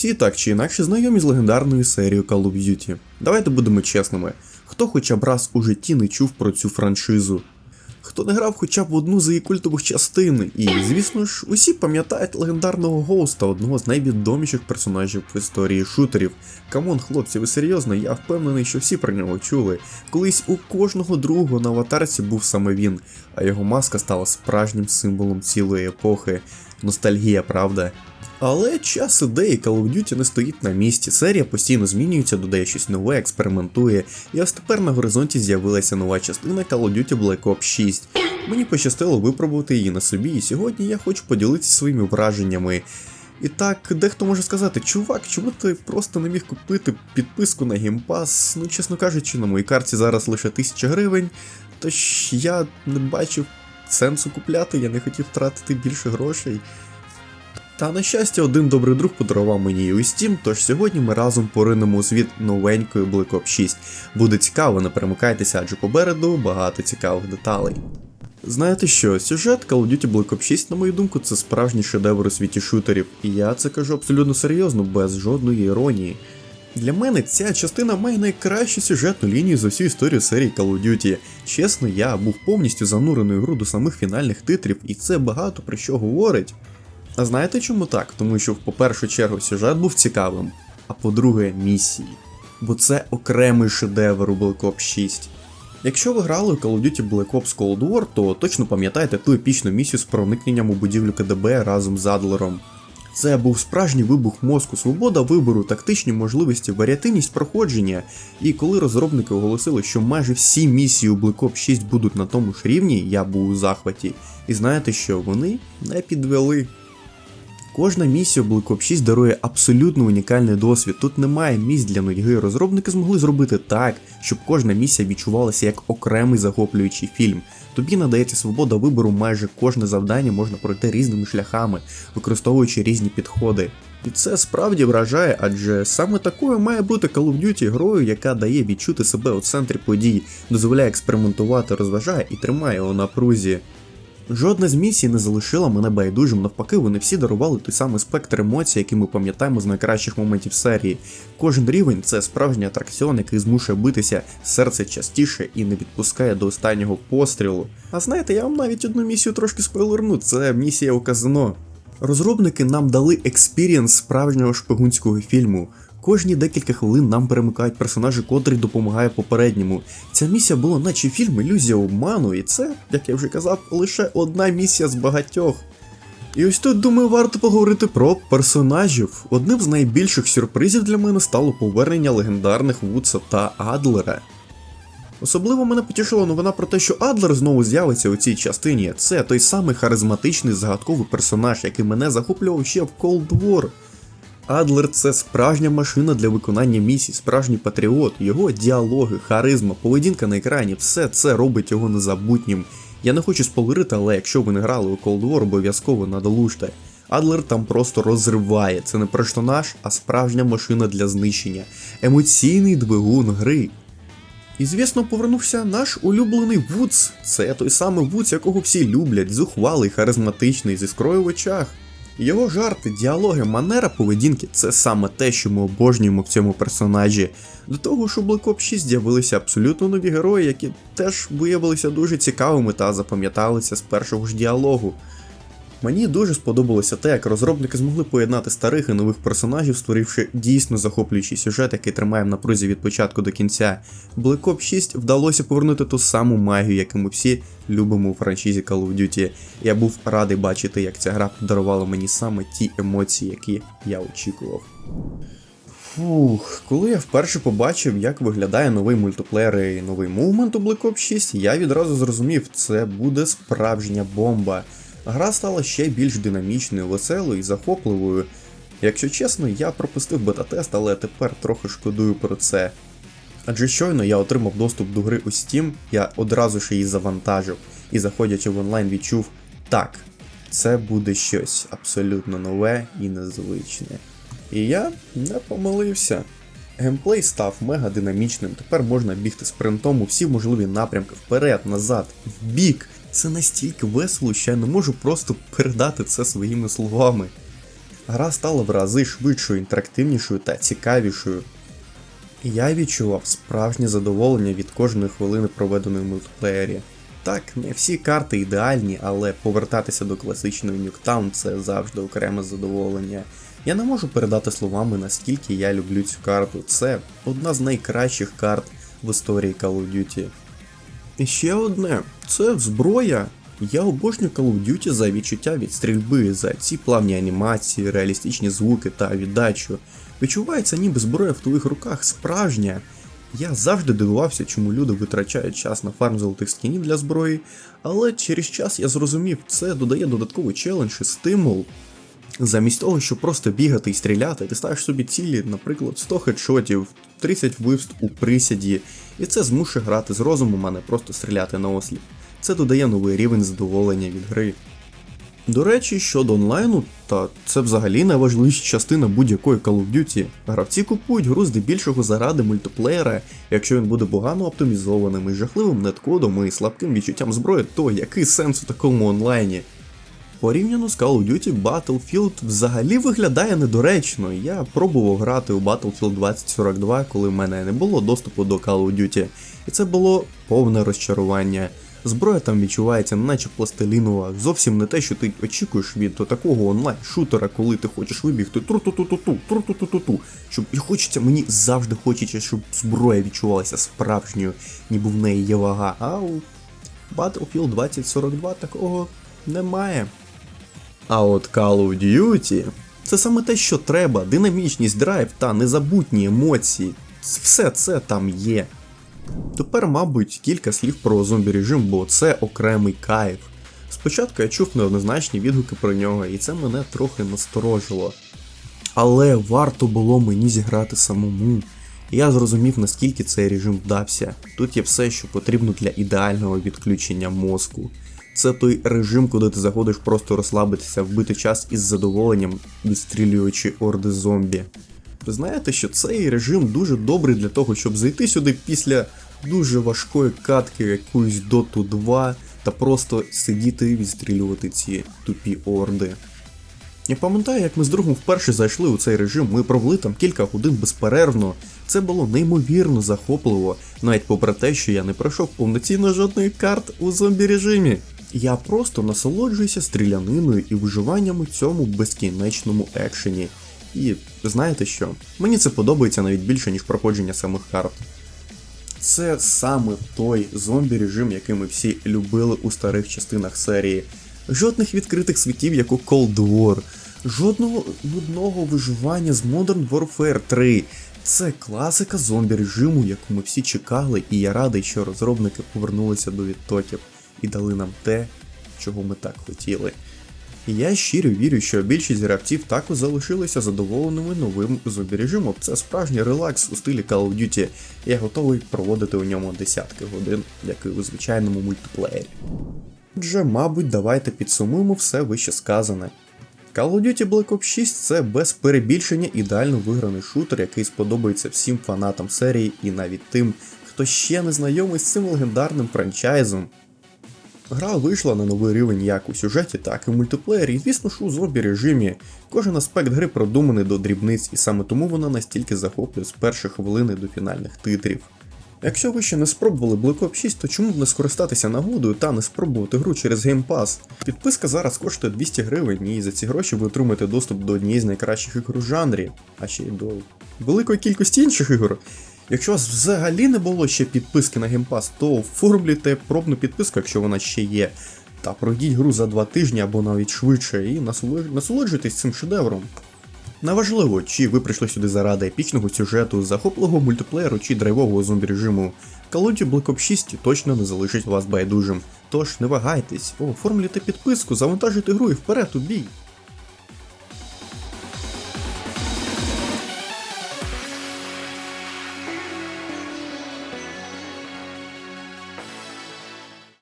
Всі так чи інакше знайомі з легендарною серією Call of Duty. Давайте будемо чесними. Хто хоча б раз у житті не чув про цю франшизу? Хто не грав хоча б в одну з її культових частин, і, звісно ж, усі пам'ятають легендарного Гоуста, одного з найвідоміших персонажів в історії шутерів. Камон, хлопці, ви серйозно? Я впевнений, що всі про нього чули. Колись у кожного другого на аватарці був саме він, а його маска стала справжнім символом цілої епохи. Ностальгія, правда? Але час іде, і Call of Duty не стоїть на місці. Серія постійно змінюється, додає щось нове, експериментує. І ось тепер на горизонті з'явилася нова частина Call of Duty Black Ops 6. Мені пощастило випробувати її на собі, і сьогодні я хочу поділитися своїми враженнями. І так, дехто може сказати, чувак, чому ти просто не міг купити підписку на Pass? Ну, чесно кажучи, на моїй карті зараз лише 1000 гривень, тож я не бачив сенсу купляти, я не хотів втратити більше грошей. Та на щастя, один добрий друг подарував мені у Steam, тож сьогодні ми разом поринемо у світ новенької Black Ops 6. Буде цікаво, не перемикайтеся, адже попереду багато цікавих деталей. Знаєте що, сюжет Call of Duty Black Ops 6, на мою думку, це справжній шедевр у світі шутерів, і я це кажу абсолютно серйозно, без жодної іронії. Для мене ця частина має найкращу сюжетну лінію за всю історію серії Call of Duty. Чесно, я був повністю занурений в гру до самих фінальних титрів, і це багато про що говорить. А знаєте чому так? Тому що, по першу чергу, сюжет був цікавим, а по-друге, місії. Бо це окремий шедевр у Black Ops 6. Якщо ви грали у Call of Duty Black Ops Cold War, то точно пам'ятаєте ту епічну місію з проникненням у будівлю КДБ разом з Адлером. Це був справжній вибух мозку, свобода вибору, тактичні можливості, варіативність проходження. І коли розробники оголосили, що майже всі місії у Black Ops 6 будуть на тому ж рівні, я був у захваті. І знаєте що, вони не підвели. Кожна місія Black Ops 6 дарує абсолютно унікальний досвід. Тут немає місць для нудьги. Розробники змогли зробити так, щоб кожна місія відчувалася як окремий захоплюючий фільм. Тобі надається свобода вибору, майже кожне завдання можна пройти різними шляхами, використовуючи різні підходи. І це справді вражає, адже саме такою має бути Call of Duty грою, яка дає відчути себе у центрі подій, дозволяє експериментувати, розважає і тримає у напрузі. Жодна з місій не залишила мене байдужим, навпаки, вони всі дарували той самий спектр емоцій, який ми пам'ятаємо з найкращих моментів серії. Кожен рівень це справжній атракціон, який змушує битися серце частіше і не відпускає до останнього пострілу. А знаєте, я вам навіть одну місію трошки спойлерну, це місія у казино. Розробники нам дали експірієнс справжнього шпигунського фільму. Кожні декілька хвилин нам перемикають персонажі, котрий допомагає попередньому. Ця місія була наче фільм Ілюзія обману, і це, як я вже казав, лише одна місія з багатьох. І ось тут, думаю, варто поговорити про персонажів. Одним з найбільших сюрпризів для мене стало повернення легендарних Вудса та Адлера. Особливо мене потішила новина про те, що Адлер знову з'явиться у цій частині. Це той самий харизматичний загадковий персонаж, який мене захоплював ще в Cold War. Адлер це справжня машина для виконання місій, справжній патріот, його діалоги, харизма, поведінка на екрані, все це робить його незабутнім. Я не хочу спойлерити, але якщо ви не грали у Cold War, обов'язково надолужте. Адлер там просто розриває. Це не персонаж, а справжня машина для знищення, емоційний двигун гри. І звісно, повернувся наш улюблений Вудс. Це той самий Вудс, якого всі люблять, зухвалий, харизматичний, зі скрою в очах. Його жарти, діалоги, манера поведінки це саме те, що ми обожнюємо в цьому персонажі. До того ж у Black Ops 6 з'явилися абсолютно нові герої, які теж виявилися дуже цікавими та запам'яталися з першого ж діалогу. Мені дуже сподобалося те, як розробники змогли поєднати старих і нових персонажів, створивши дійсно захоплюючий сюжет, який тримає в напрузі від початку до кінця. Black Ops 6 вдалося повернути ту саму магію, яку ми всі любимо у франшизі Call of Duty. Я був радий бачити, як ця гра подарувала мені саме ті емоції, які я очікував. Фух, коли я вперше побачив, як виглядає новий мультиплеєр і новий мувмент у Black Ops 6, я відразу зрозумів, це буде справжня бомба. Гра стала ще більш динамічною, веселою і захопливою. Якщо чесно, я пропустив бета-тест, але тепер трохи шкодую про це. Адже щойно я отримав доступ до гри у Steam, я одразу ж її завантажив і, заходячи в онлайн, відчув так, це буде щось абсолютно нове і незвичне. І я не помилився. Геймплей став мега динамічним, тепер можна бігти спринтом у всі можливі напрямки вперед, назад, вбік. Це настільки весело, що я не можу просто передати це своїми словами. Гра стала в рази швидшою, інтерактивнішою та цікавішою. Я відчував справжнє задоволення від кожної хвилини проведеної в мультиплеєрі. Так, не всі карти ідеальні, але повертатися до класичної Нюктаун це завжди окреме задоволення. Я не можу передати словами, наскільки я люблю цю карту. Це одна з найкращих карт в історії Call of Duty. Ще одне, це зброя. Я обожнюю Call of Duty за відчуття від стрільби, за ці плавні анімації, реалістичні звуки та віддачу. Відчувається, ніби зброя в твоїх руках справжня. Я завжди дивувався, чому люди витрачають час на фарм золотих скінів для зброї, але через час я зрозумів, це додає додатковий челендж і стимул. Замість того, щоб просто бігати і стріляти, ти ставиш собі цілі, наприклад, 100 хедшотів, 30 вбивств у присіді, і це змушує грати з розумом, а не просто стріляти на осліп. Це додає новий рівень задоволення від гри. До речі, щодо онлайну, та це взагалі найважливіша частина будь-якої Call of Duty. Гравці купують гру здебільшого заради мультиплеєра, якщо він буде погано оптимізованим, із жахливим неткодом і слабким відчуттям зброї, то який сенс у такому онлайні? Порівняно з Call of Duty Battlefield взагалі виглядає недоречно. Я пробував грати у Battlefield 2042, коли в мене не було доступу до Call of Duty, і це було повне розчарування. Зброя там відчувається, наче пластилінова, зовсім не те, що ти очікуєш від такого онлайн-шутера, коли ти хочеш вибігти тру-ту-ту-ту-ту, тру-ту-ту-ту-ту. Щоб і хочеться, мені завжди хочеться, щоб зброя відчувалася справжньою, ніби в неї є вага. А у Battlefield 2042 такого немає. А от Call of Duty це саме те, що треба, динамічність, драйв та незабутні емоції. Все це там є. Тепер, мабуть, кілька слів про зомбі режим, бо це окремий кайф. Спочатку я чув неоднозначні відгуки про нього, і це мене трохи насторожило. Але варто було мені зіграти самому. І я зрозумів, наскільки цей режим вдався. Тут є все, що потрібно для ідеального відключення мозку. Це той режим, куди ти заходиш просто розслабитися, вбити час із задоволенням, відстрілюючи орди зомбі. Ви знаєте, що цей режим дуже добрий для того, щоб зайти сюди після дуже важкої катки якоїсь Dota 2 та просто сидіти і відстрілювати ці тупі орди. Я пам'ятаю, як ми з другом вперше зайшли у цей режим, ми провели там кілька годин безперервно. Це було неймовірно захопливо, навіть попри те, що я не пройшов повноцінно жодної карт у зомбі режимі. Я просто насолоджуюся стріляниною і виживанням у цьому безкінечному екшені. І знаєте що? Мені це подобається навіть більше, ніж проходження самих карт. Це саме той зомбі режим, який ми всі любили у старих частинах серії. Жодних відкритих світів, як у Cold War, жодного нудного виживання з Modern Warfare 3. Це класика зомбі режиму, яку ми всі чекали, і я радий, що розробники повернулися до відтоків і дали нам те, чого ми так хотіли. І я щиро вірю, що більшість гравців також залишилися задоволеними новим зомбі режимом. Це справжній релакс у стилі Call of Duty. Я готовий проводити у ньому десятки годин, як і у звичайному мультиплеєрі. Отже, мабуть, давайте підсумуємо все вище сказане. Call of Duty Black Ops 6 це без перебільшення ідеально виграний шутер, який сподобається всім фанатам серії і навіть тим, хто ще не знайомий з цим легендарним франчайзом. Гра вийшла на новий рівень як у сюжеті, так і в мультиплеєрі, звісно ж у зомбі режимі. Кожен аспект гри продуманий до дрібниць, і саме тому вона настільки захоплює з перших хвилини до фінальних титрів. Якщо ви ще не спробували Black Ops 6, то чому б не скористатися нагодою та не спробувати гру через Game Pass? Підписка зараз коштує 200 гривень, і за ці гроші ви отримаєте доступ до однієї з найкращих ігор у жанрі, а ще й до великої кількості інших ігор. Якщо у вас взагалі не було ще підписки на Game Pass, то оформлюйте пробну підписку, якщо вона ще є. Та пройдіть гру за 2 тижні або навіть швидше і насолоджуйтесь цим шедевром. Неважливо, чи ви прийшли сюди заради епічного сюжету, захопливого мультиплеєру чи драйвового зомбі режиму. Call of Duty Black Ops 6 точно не залишить вас байдужим. Тож не вагайтесь, оформлюйте підписку, завантажуйте гру і вперед у бій.